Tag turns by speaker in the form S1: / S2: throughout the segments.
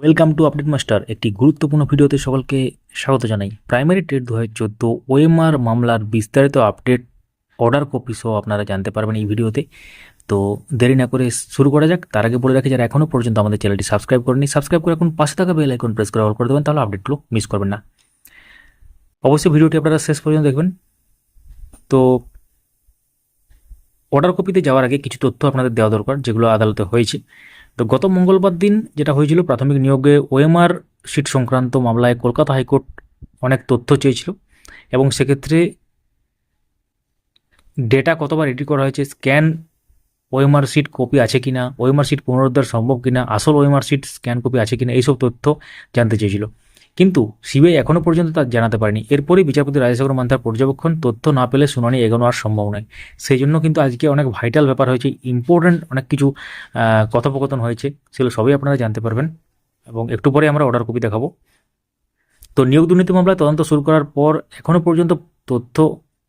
S1: Welcome to update master একটি গুরুত্বপূর্ণ ভিডিওতে সকলকে স্বাগত জানাই। প্রাইমারি টেট দু হাজার চোদ্দ ওএমআর মামলার বিস্তারিত আপডেট অর্ডার কপি সহ আপনারা জানতে পারবেন এই ভিডিওতে। তো দেরি না করে শুরু করা যাক। তার আগে বলে রাখি, যারা এখনও পর্যন্ত আমাদের চ্যানেলটি সাবস্ক্রাইব করেনি সাবস্ক্রাইব করে এখন পাশে থাকা বেল আইকন প্রেস করে অল করে দেবেন, তাহলে আপডেটগুলো মিস করবেন না। অবশ্যই ভিডিওটি আপনারা শেষ পর্যন্ত দেখবেন। তো অর্ডার কপিতে যাওয়ার আগে কিছু তথ্য আপনাদের দেওয়া দরকার, যেগুলো আদালতে হয়েছে। তো গত মঙ্গলবার দিন যেটা হয়েছিল, প্রাথমিক নিয়োগে ওএমআর সিট সংক্রান্ত মামলায় কলকাতা হাইকোর্ট অনেক তথ্য চেয়েছিল এবং সেক্ষেত্রে ডেটা কতবার এডিট করা হয়েছে স্ক্যান ওএমআর সিট কপি আছে কিনা, ওএমআর সিট পুনরুদ্ধার সম্ভব কিনা, আসল ওএমআর সিট স্ক্যান কপি আছে কিনা, এইসব তথ্য জানতে চেয়েছিল। কিন্তু সিবিআই এখনও পর্যন্ত তা জানাতে পারেনি। এরপরই বিচারপতি রাজশেখর মান্থার পর্যবেক্ষণ, তথ্য না পেলে শুনানি এগোনো আর সম্ভব নয়। সেই জন্য কিন্তু আজকে অনেক ভাইটাল ব্যাপার হয়েছে ইম্পর্ট্যান্ট অনেক কিছু কথোপকথন হয়েছে, সেগুলো সবই আপনারা জানতে পারবেন। এবং একটু পরে আমরা অর্ডার কপি দেখাবো। তো নিয়োগ দুর্নীতি মামলায় তদন্ত শুরু করার পর এখনও পর্যন্ত তথ্য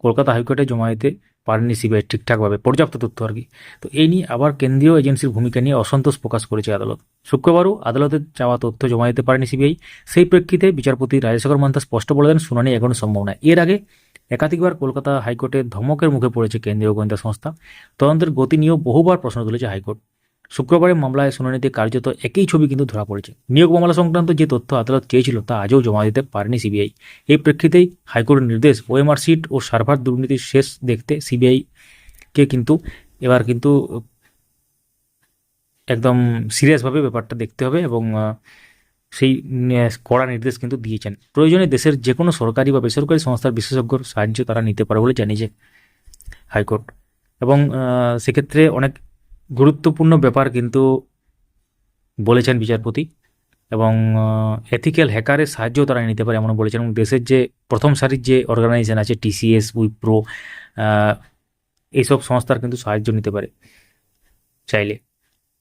S1: কলকাতা হাইকোর্টে জমা দিতে পারেনি সিবিআই ঠিকঠাকভাবে, পর্যাপ্ত তথ্য আর কি। তো এই নিয়ে আবার কেন্দ্রীয় এজেন্সির ভূমিকা নিয়ে অসন্তোষ প্রকাশ করেছে আদালত। শুক্রবারও আদালতের চাওয়া তথ্য জমা দিতে পারেনি সিবিআই। সেই প্রেক্ষিতে বিচারপতি রাজশেখর মান্তা স্পষ্ট বলে দেন, শুনানি এখনও সম্ভব নয়। এর আগে একাধিকবার কলকাতা হাইকোর্টে ধমকের মুখে পড়েছে কেন্দ্রীয় গোয়েন্দা সংস্থা। তদন্তের গতি নিয়েও বহুবার প্রশ্ন তুলেছে হাইকোর্ট। শুক্রবারের মামলায় শুনানিতে কার্যত একই ছবি কিন্তু ধরা পড়েছে। নিয়োগ মামলা সংক্রান্ত যে তথ্য আদালত চেয়েছিল তা আজও জমা দিতে পারেনি সিবিআই। এই প্রেক্ষিতেই হাইকোর্টের নির্দেশ, ওএমআর সিট ও সার্ভার দুর্নীতির শেষ দেখতে সিবিআইকে কিন্তু এবার কিন্তু একদম সিরিয়াসভাবে ব্যাপারটা দেখতে হবে এবং সেই কড়া নির্দেশ কিন্তু দিয়েছেন। প্রয়োজনে দেশের যে কোনো সরকারি বা বেসরকারি সংস্থার বিশেষজ্ঞর সাহায্য তারা নিতে পারে বলে জানিয়েছে হাইকোর্ট। এবং সেক্ষেত্রে অনেক গুরুত্বপূর্ণ ব্যাপার কিন্তু বলেছেন বিচারপতি এবং এথিক্যাল হ্যাকারের সাহায্য তারা নিতে পারে এমন বলেছেন। এবং দেশের যে প্রথম সারির যে অর্গানাইজেশন আছে টিসিএস উইপ্রো এইসব সংস্থার কিন্তু সাহায্য নিতে পারে চাইলে।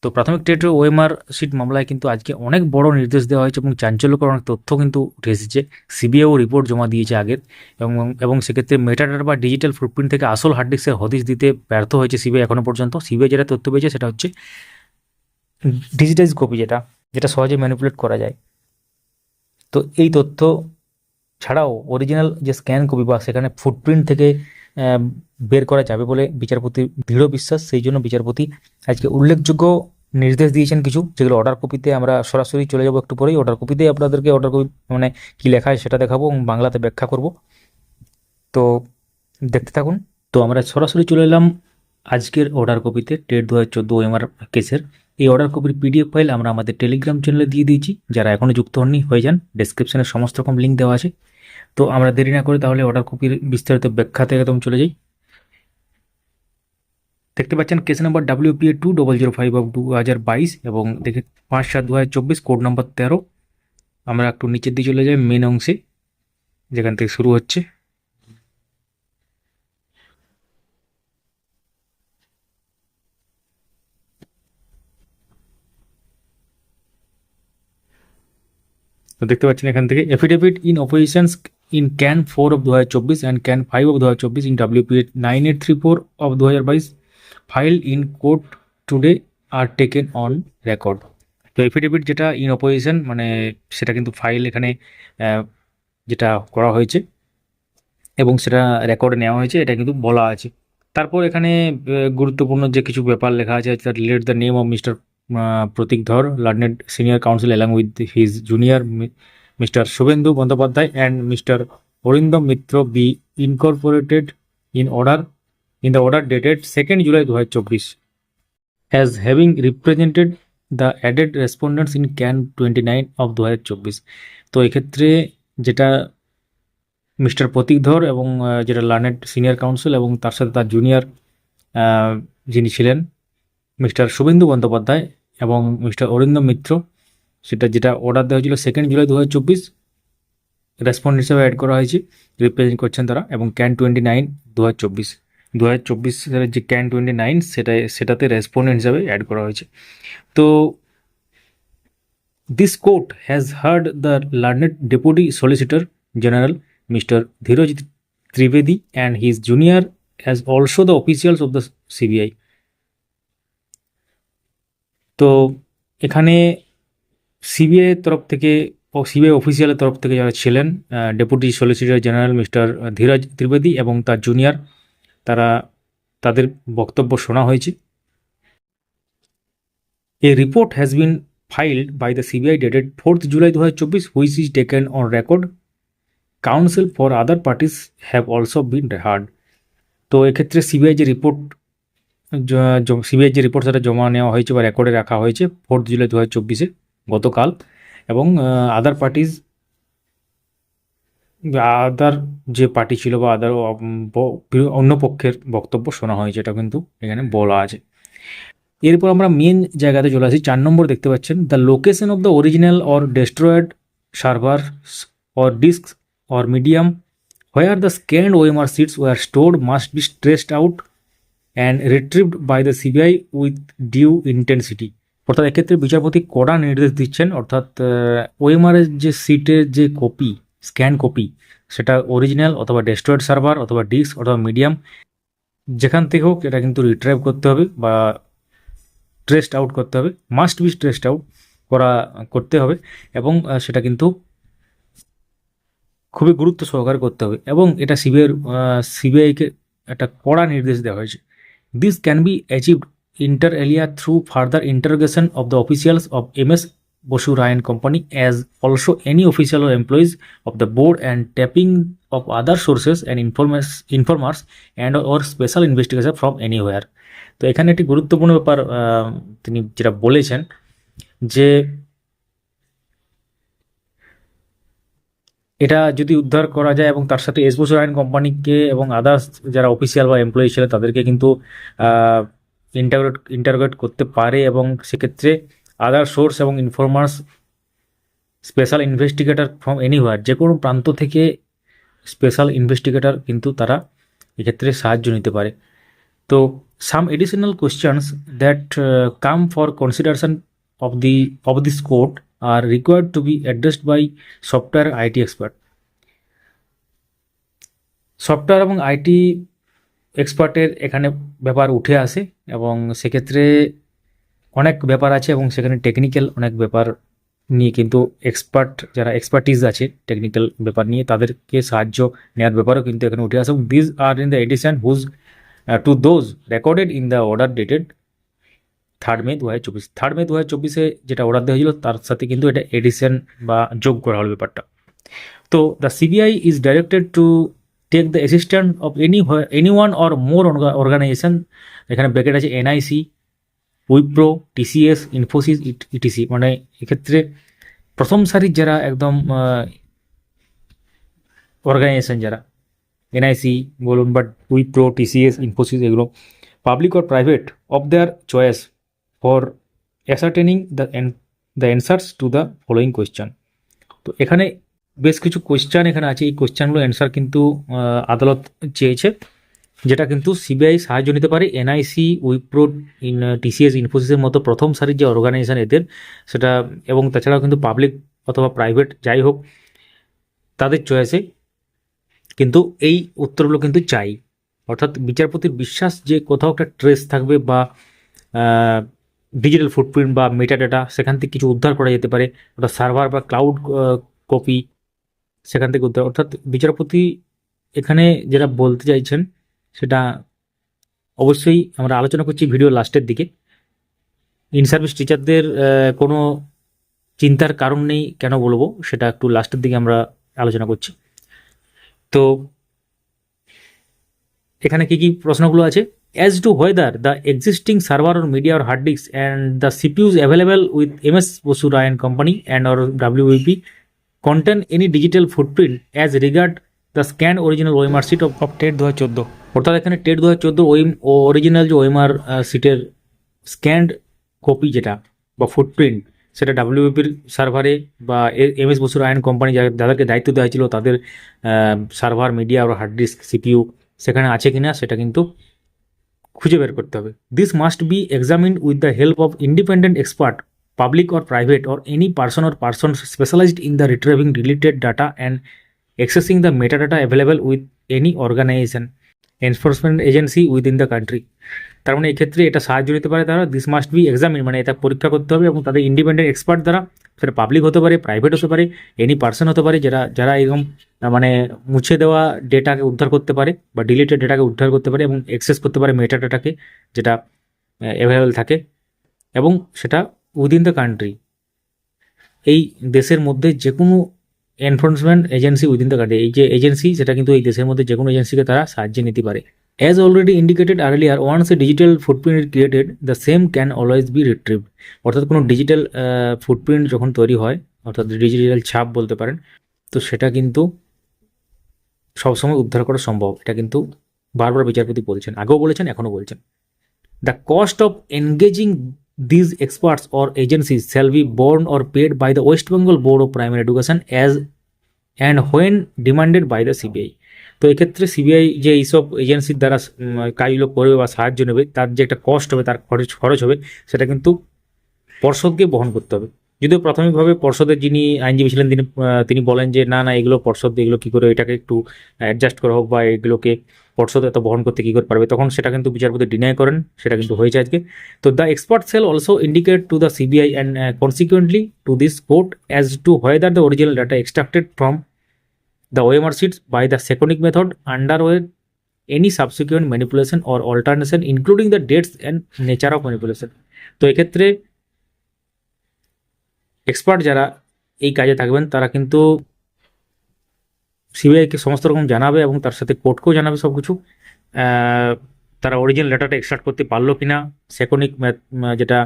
S1: তো প্রাথমিক টেট ওএমআর সিট মামলায় কিন্তু আজকে অনেক বড় নির্দেশ দেওয়া হয়েছে এবং চাঞ্চল্যকর অনেক তথ্য কিন্তু উঠে এসেছে। সিবিআইও রিপোর্ট জমা দিয়েছে আগের এবং এবং সেক্ষেত্রে মেটাডাটা বা ডিজিটাল ফুটপ্রিন্ট থেকে আসল হার্ড ডিস্কের হদিশ দিতে ব্যর্থ হয়েছে সিবিআই এখনও পর্যন্ত। সিবিআই যেটা তথ্য পেয়েছে সেটা হচ্ছে ডিজিটাইজ কপি যেটা যেটা সহজে ম্যানিপুলেট করা যায়। তো এই তথ্য ছাড়াও অরিজিনাল যে স্ক্যান কপি বা সেখানে ফুটপ্রিন্ট থেকে বের করা যাবে বলে বিচারপতির দৃঢ় বিশ্বাস। সেই জন্য বিচারপতি আজকে উল্লেখযোগ্য নির্দেশ দিয়েছেন কিছু, যেগুলো অর্ডার কপিতে আমরা সরাসরি চলে যাব একটু পরেই। অর্ডার কপিতে আপনাদেরকে অর্ডার কপি মানে কি লেখা আছে সেটা দেখাবো এবং বাংলাতে ব্যাখ্যা করব। তো দেখতে থাকুন। তো আমরা সরাসরি চলে এলাম আজকের অর্ডার কপিতে টেট দু হাজার চোদ্দ এমআর কেসের। এই অর্ডার কপির পিডিএফ ফাইল আমরা আমাদের টেলিগ্রাম চ্যানেলে দিয়ে দিয়েছি। যারা এখনও যুক্ত হননি, হয়ে যান। ডেসক্রিপশনে সমস্ত রকম লিঙ্ক দেওয়া আছে। তো আমরা দেরি না করে তাহলে অর্ডার কপির বিস্তারিত ব্যাখ্যাতে একদম চলে যাই। দেখতে পাচ্ছেন case number WPA two double zero five of দু হাজার বাইশ এবং দেখে পাঁচ সাত দু হাজার চব্বিশ কোড নাম্বার তেরো। আমরা একটু নিচের দিকে চলে যাই মেন অংশে, যেখান থেকে শুরু হচ্ছে। তো দেখতে পাচ্ছেন এখান থেকে affidavit in oppositions in CAN four of দু হাজার চব্বিশ অ্যান্ড ক্যান ফাইভ অফ দু হাজার চব্বিশ in WP nine eight three four of দু হাজার বাইশ file in court today are taken on record তো এফিডেভিট যেটা ইন অপোজিশন মানে সেটা কিন্তু ফাইল এখানে যেটা করা হয়েছে এবং সেটা রেকর্ডে নেওয়া হয়েছে, এটা কিন্তু বলা আছে। তারপর এখানে গুরুত্বপূর্ণ যে কিছু ব্যাপার লেখা আছে that relate the name of mister Pratik Dhar learned senior counsel along with his junior mister Shuvendu Bandyopadhyay and mister Arindam Mitra be incorporated in order in the order dated second July দু হাজার চব্বিশ. As having represented the added respondents in CAN twenty nine of দু হাজার চব্বিশ. তো এক্ষেত্রে যেটা mister Pratik ধর এবং যেটা লার্নেড সিনিয়র কাউন্সিল এবং তার সাথে তার জুনিয়র যিনি ছিলেন, মিস্টার শুভেন্দু বন্দ্যোপাধ্যায় এবং মিস্টার অরিন্দম মিত্র সেটা যেটা অর্ডার দেওয়া হয়েছিল সেকেন্ড জুলাই দু হাজার চব্বিশ রেসপন্ড হিসেবে অ্যাড করা হয়েছে রিপ্রেজেন্ট করছেন তারা, এবং ক্যান টোয়েন্টি নাইন দু হাজার চব্বিশ। দু হাজার চব্বিশ সালের যে ক্যান টোয়েন্টি নাইন সেটা সেটাতে রেসপন্ডেন্ট হিসাবে অ্যাড করা হয়েছে। তো this court has heard the learned deputy solicitor general mister Dhiraj Trivedi and his junior as also the officials of the CBI তো এখানে সিবিআই তরফ থেকে, সিবিআই অফিসিয়ালের তরফ থেকে যারা ছিলেন deputy solicitor general mister Dhiraj Trivedi এবং তার জুনিয়র তারা তাদের বক্তব্য শোনা হয়েছে। A report has been filed by the CBI dated 4th July 2024 which is taken on record counsel for other parties have also been heard তো এক্ষেত্রে CBI যে রিপোর্ট সিবিআই যে রিপোর্ট সেটা জমা নেওয়া হয়েছে বা রেকর্ডে রাখা হয়েছে ফোর্থ জুলাই দু হাজার চব্বিশে গতকাল এবং আদার পার্টিজ আদার যে পার্টি ছিল বা আদার অন্য পক্ষের বক্তব্য শোনা হয়েছে, এটা কিন্তু এখানে বলা আছে। এরপর আমরা মেন জায়গাতে চলে আসি, চার নম্বর দেখতে পাচ্ছেন the location of the original or destroyed server or disk or medium where the scanned OMR sheets were stored must be stressed out and retrieved by the CBI with due intensity অর্থাৎ এক্ষেত্রে বিচারপতি কড়া নির্দেশ দিচ্ছেন, অর্থাৎ ওএমআরের যে সিটের যে কপি, স্ক্যান কপি, সেটা অরিজিনাল অথবা ডেস্ট্রয়েড সার্ভার অথবা ডিস্ক অথবা মিডিয়াম যেখান থেকে হোক এটা কিন্তু রিট্রাইভ করতে হবে বা ট্রেসড আউট করতে হবে মাস্ট বি ট্রেসড আউট করা, করতে হবে এবং সেটা কিন্তু খুবই গুরুত্ব সহকারে করতে হবে এবং এটা সিবিআইয়ের সিবিআইকে একটা কড়া নির্দেশ দেওয়া হয়েছে। This can be achieved alia through further interrogation of the officials of M S Basu Rayon company as also any official or employees of the board and tapping of other sources and informers informers and or special investigation from anywhere. তো এখানে একটি গুরুত্বপূর্ণ ব্যাপার তিনি যেটা বলেছেন যে এটা যদি উদ্ধার করা যায় এবং তার সাথে এস বসু রায়ন কোম্পানিকে এবং আদার্স যারা অফিসিয়াল বা এমপ্লয়ি ছিলেন তাদেরকে কিন্তু ইন্টারোগেট ইন্টারগ্রেট করতে পারে এবং সেক্ষেত্রে আদার সোর্স এবং informers special investigator from anywhere যে কোনো প্রান্ত থেকে স্পেশাল ইনভেস্টিগেটর কিন্তু তারা এক্ষেত্রে সাহায্য নিতে পারে। তো some additional questions that come for consideration of the of this court are required to be addressed by software IT expert software এবং আইটি এক্সপার্টের এখানে ব্যাপার উঠে আসে এবং সেক্ষেত্রে অনেক ব্যাপার আছে এবং সেখানে টেকনিক্যাল অনেক ব্যাপার নিয়ে কিন্তু এক্সপার্ট যারা এক্সপার্টিস আছে টেকনিক্যাল ব্যাপার নিয়ে তাদেরকে সাহায্য নেওয়ার ব্যাপারও কিন্তু এখানে উঠে আসে this are in the addition whose to those recorded in the order dated third May দু হাজার চব্বিশ। থার্ড মে দু হাজার চব্বিশে যেটা অর্ডার দেওয়া হয়েছিল, তার সাথে কিন্তু এটা এডিশন বা যোগ করা হলো ব্যাপারটা। তো the CBI is directed to take the assistant of any any one or more organisation এখানে ব্র্যাকেট আছে NIC Wipro TCS Infosys ETC মানে এক্ষেত্রে প্রথম সারির যারা একদম অর্গানাইজেশন যারা এনআইসি বলুন বাট উইপ্রো টিসিএস ইনফোসিস এগুলো public or private of their choice for ascertaining the the answers to the following question তো এখানে বেশ কিছু কোয়েশ্চান এখানে আছে। এই কোয়েশ্চানগুলো অ্যান্সার কিন্তু আদালত চেয়েছে, যেটা কিন্তু সিবিআই সাহায্য নিতে পারে। এনআইসি উইপ্রো ইন টিসিএস ইনফোসিসের মতো প্রথম সারির যে অর্গানাইজেশন এদের, সেটা, এবং তাছাড়াও কিন্তু পাবলিক অথবা প্রাইভেট যাই হোক, তাদের চয়েসে কিন্তু এই উত্তরগুলো কিন্তু চাই। অর্থাৎ বিচারপতির বিশ্বাস যে কোথাও একটা ট্রেস থাকবে বা ডিজিটাল ফুটপ্রিন্ট বা মেটা ডাটা সেখান থেকে কিছু উদ্ধার করা যেতে পারে। অর্থাৎ সার্ভার বা ক্লাউড কপি সেখান থেকে উদ্ধার, অর্থাৎ বিচারপতি এখানে যেটা বলতে চাইছেন, সেটা অবশ্যই আমরা আলোচনা করছি ভিডিও লাস্টের দিকে। ইন সার্ভিস টিচারদের কোনো চিন্তার কারণ নেই কেন বলব, সেটা একটু লাস্টের দিকে আমরা আলোচনা করছি। তো এখানে কি কি প্রশ্নগুলো আছে? As to whether the existing server or media or hard disk and the CPUs available with M S Basu Rayon company and or WP contain any digital footprint as regard the scanned original OMR sheet of of TET দু হাজার চোদ্দ। অর্থাৎ এখানে TET দু হাজার চোদ্দ ওই original যে ওএমআর সিটের স্ক্যান্ড কপি যেটা বা ফুটপ্রিন্ট সেটা ডাব্লিউপির সার্ভারে বা এম এস বসুর আয়ন কোম্পানি যাদেরকে দায়িত্ব দেওয়া হয়েছিল তাদের সার্ভার মিডিয়া আর হার্ড ডিস্ক সিপিইউ সেখানে আছে কিনা সেটা কিন্তু খুঁজে বের করতে হবে। This must be examined with the help of independent expert public or private or any person or persons specialized in the retrieving deleted data and accessing the metadata available with any organization, enforcement agency within the country. তার মানে এক্ষেত্রে এটা সাহায্য নিতে পারে তারা। This must be examine মানে এটা পরীক্ষা করতে হবে এবং তাদের ইন্ডিপেন্ডেন্ট এক্সপার্ট দ্বারা সেটা পাবলিক হতে পারে প্রাইভেট হতে পারে এনি পার্সন হতে পারে যারা যারা এরকম মানে মুছে দেওয়া ডেটাকে উদ্ধার করতে পারে বা ডিলিটেড ডেটাকে উদ্ধার করতে পারে এবং অ্যাক্সেস করতে পারে মেটা ডেটাকে যেটা অ্যাভেলেবেল থাকে। এবং সেটা উইদিন দ্য কান্ট্রি এই দেশের মধ্যে যে কোনো enforcement agency within the country এই যে এজেন্সি সেটা কিন্তু এই দেশের মধ্যে যে কোনো এজেন্সিকে তারা সাহায্য নিতে পারে। As already indicated earlier once a digital footprint created same can always be retrieve অর্থাৎ কোনো ডিজিটাল ফুটপ্রিন্ট যখন তৈরি হয়, অর্থাৎ ডিজিটাল ছাপ বলতে পারেন, তো সেটা কিন্তু সবসময় উদ্ধার করা সম্ভব। এটা কিন্তু বারবার বিচারপতি বলছেন, আগেও বলেছেন, এখনও বলছেন। The cost of engaging these experts or agencies shall be borne or paid by the West Bengal Board of Primary Education as and when demanded by the CBI তো এক্ষেত্রে সিবিআই যে এইসব এজেন্সির দ্বারা কাজ কাজগুলো করবে বা সাহায্য নেবে তার যে একটা কস্ট হবে তার খরচ খরচ হবে সেটা কিন্তু পর্ষদকে বহন করতে হবে যদিও প্রাথমিকভাবে পর্ষদের যিনি আইনজীবী ছিলেন, তিনি তিনি বলেন যে, না না, এগুলো পর্ষদ, এগুলো কী করে এটাকে একটু অ্যাডজাস্ট করা হোক বা এগুলোকে পর্ষদ এত বহন করতে কী করে পারবে? তখন সেটা কিন্তু বিচারপতি ডিনাই করেন, সেটা কিন্তু হয়েছে আজকে। তো the expert cell also indicate to the CBI and consequently to this court as to whether the original data extracted from the OMR sheets by the seconic method underwent any subsequent manipulation or alternation including the dates and nature of manipulation. তো এক্ষেত্রে expert যারা এই কাজে থাকবেন, তারা কিন্তু সিবিআইকে সমস্ত রকম জানাবে এবং তার সাথে কোর্টকেও জানাবে সব কিছু তারা অরিজিনাল ডাটাটা এক্সট্রাক্ট করতে পারল কি না সেকনিক যেটা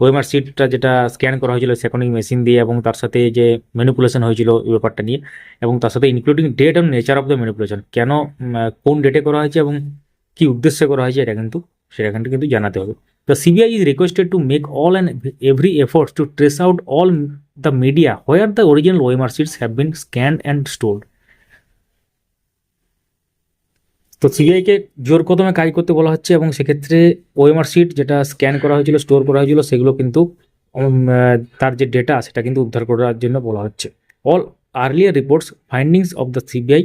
S1: ওএমআর সিটটা যেটা স্ক্যান করা হয়েছিল সেকনিক মেশিন দিয়ে এবং তার সাথে যে ম্যানিপুলেশন হয়েছিল এই ব্যাপারটা নিয়ে এবং তার সাথে including date and nature of the manipulation কেন কোন ডেটে করা হয়েছে এবং কি উদ্দেশ্যে করা হয়েছে, এটা কিন্তু, সেটা কিন্তু জানাতে হবে। The CBI is requested to make all and every efforts to trace out all the media where the original OMR sheets have been scanned and stored তো সিবিআইকে জোর কদমে কাজ করতে বলা হচ্ছে এবং সেক্ষেত্রে ওএমআর সিট যেটা স্ক্যান করা হয়েছিল স্টোর করা হয়েছিল, সেগুলো কিন্তু তার যে ডেটা সেটা কিন্তু উদ্ধার করার জন্য বলা হচ্ছে। All earlier reports findings of the CBI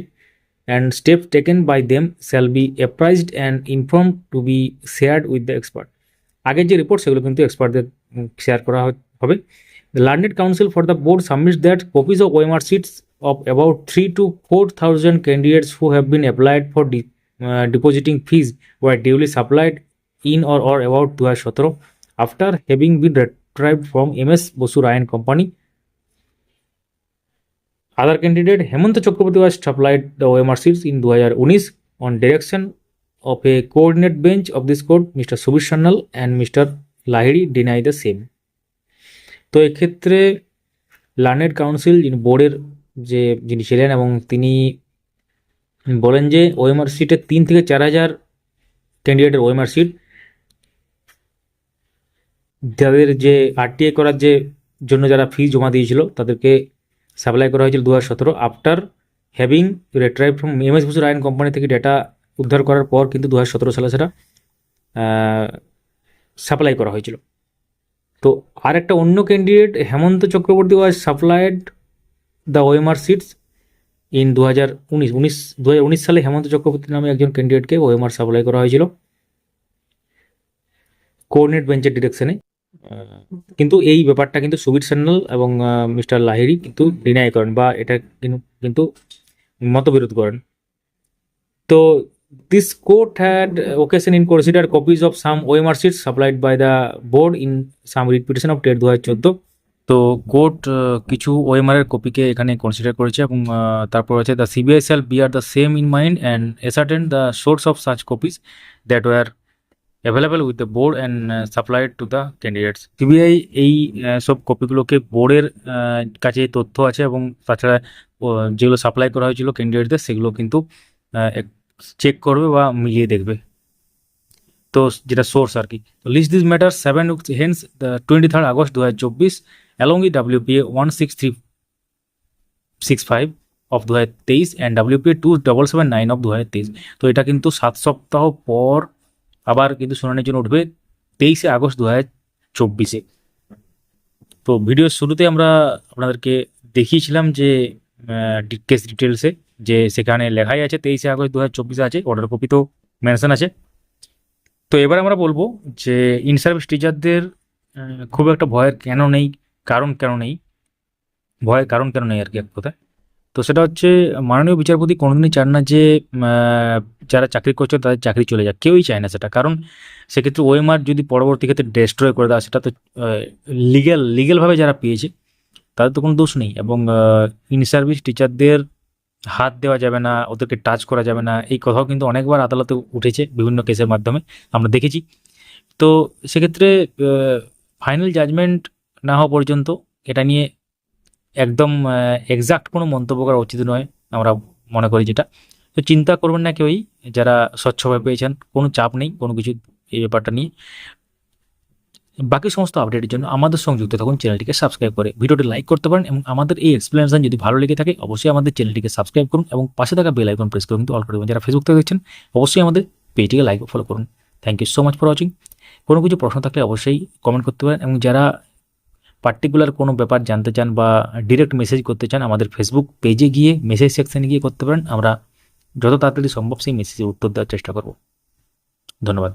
S1: and step taken by them shall be appraised and inform to be shared with the expert আগের যে রিপোর্ট সেগুলো কিন্তু এক্সপার্টদের শেয়ার করা হবে। Learned counsel for the board submit that copies of OMR sheets of about three two four thousand candidates who have been applied for depositing fees why duly supplied in or or about two হাজার সতেরো after having been retrieve from M S বসুর আইন company other candidate Hemanta Chakraborty was supplied the OMR sheets in দু হাজার উনিশ on direction of a coordinate bench of this court, Mr. Subir Sannal and Mr. Lahiri deny the same. তো এক্ষেত্রে learned council যিনি বোর্ডের যে যিনি ছিলেন এবং তিনি বলেন যে ওএমআর সিটে তিন থেকে চার হাজার ক্যান্ডিডেটের ওএমআর সিট যাদের যে আরটিআই করার যে জন্য যারা ফি জমা দিয়েছিল তাদেরকে সাপ্লাই করা হয়েছিল দু হাজার সতেরো after having retrieve from M S Basu Rayon company থেকে ডেটা উদ্ধার করার পর কিন্তু দু হাজার সতেরো সালে সেটা সাপ্লাই করা হয়েছিল। তো আর একটা অন্য candidate Hemanta Chakraborty was supplied the OMR sheets in দু হাজার উনিশ। উনিশ দু হাজার উনিশ সালে হেমন্ত চক্রবর্তী নামে একজন ক্যান্ডিডেটকে ওএমআর সাপ্লাই করা হয়েছিল। কোঅর্ডিনেট বেঞ্চের ডিরেকশনে কিন্তু এই ব্যাপারটা কিন্তু সুবীর সান্যাল এবং মিস্টার লাহিরি কিন্তু ডিনাই করেন বা এটা কিন্তু কিন্তু মতবিরোধ করেন। তো in consider copies of some OMR sheets supplied by the board in some writ petition of TET দু হাজার চোদ্দ তো কোর্ট কিছু ওএমআর এর কপিকে এখানে কনসিডার করেছে এবং তারপর আছে the CBI shall bear the same in mind and ascertain the source of such copies that were available with the board and supplied to the candidates CBI এই সব কপিগুলোকে বোর্ডের কাছে তথ্য আছে এবং তাছাড়া যেগুলো সাপ্লাই করা হয়েছিল ক্যান্ডিডেটদের সেগুলো কিন্তু চেক করবে বা মিলিয়ে দেখবে। তো যেটা সোর্স আর কি। তো list this matter seven hence twenty third August দু হাজার চব্বিশ along with WPA one six three six five of দু হাজার তেইশ and WPA two double seven nine of দু হাজার তেইশ তো এটা কিন্তু সাত সপ্তাহ পর আবার কিন্তু শুনানির জন্য উঠবে তেইশে আগস্ট দু হাজার চব্বিশে তো ভিডিওর শুরুতে আমরা আপনাদেরকে দেখিয়েছিলাম যে কেস ডিটেলসে যে সেখানে লেখাই আছে তেইশে আগস্ট দু হাজার আছে অর্ডার কপি তো মেনশন আছে। তো এবার আমরা বলব যে ইন সার্ভিস টিচারদের খুব একটা ভয়ের কেন নেই, কারণ কেন নেই? ভয়ের কারণ কেন নেই আর কি এক কথায়? তো সেটা হচ্ছে, মাননীয় বিচারপতি কোনোদিনই চান না যে যারা চাকরি করছে তাদের চাকরি চলে যাক, কেউই চায় না সেটা। কারণ সেক্ষেত্রে ওএমআর যদি পরবর্তী ক্ষেত্রে ডেস্ট্রয় করে দেওয়া সেটা তো লিগ্যাল লিগ্যালভাবে যারা পেয়েছে, তাদের তো কোনো দোষ নেই। এবং ইন সার্ভিস টিচারদের হাত দেওয়া যাবে না, ওদেরকে টাচ করা যাবে না, এই কথাও কিন্তু অনেকবার আদালতে উঠেছে বিভিন্ন কেসের মাধ্যমে, আমরা দেখেছি। তো সেক্ষেত্রে ফাইনাল জাজমেন্ট না হওয়া পর্যন্ত এটা নিয়ে একদম এক্সাক্ট কোনো মন্তব্য করা উচিত নয়, আমরা মনে করি যেটা। তো চিন্তা করবেন না কেউই, যারা স্বচ্ছভাবে পেয়েছেন, কোনো চাপ নেই, কোনো কিছু এই ব্যাপারটা নিয়ে। বাকি সমস্ত আপডেটের জন্য আমাদের সঙ্গে যুক্ত থাকুন চ্যানেলটিকে সাবস্ক্রাইব করে ভিডিওটি লাইক করতে পারেন এবং আমাদের এই এক্সপ্লেনেশন যদি ভালো লেগে থাকে, অবশ্যই আমাদের চ্যানেলটিকে সাবস্ক্রাইব করুন এবং পাশে থাকা বেল আইকন প্রেস করে কিন্তু অল করে যারা ফেসবুক থেকে দেখছেন, অবশ্যই আমাদের পেজটিকে লাইক ফলো করুন। Thank you so much for watching কোনো কিছু প্রশ্ন থাকলে অবশ্যই কমেন্ট করতে পারেন এবং যারা পার্টিকুলার কোনো ব্যাপার জানতে চান বা ডিরেক্ট মেসেজ করতে চান, আমাদের ফেসবুক পেজে গিয়ে মেসেজ সেকশানে গিয়ে করতে পারেন। আমরা যত তাড়াতাড়ি সম্ভব সেই মেসেজে উত্তর দেওয়ার চেষ্টা করব। ধন্যবাদ।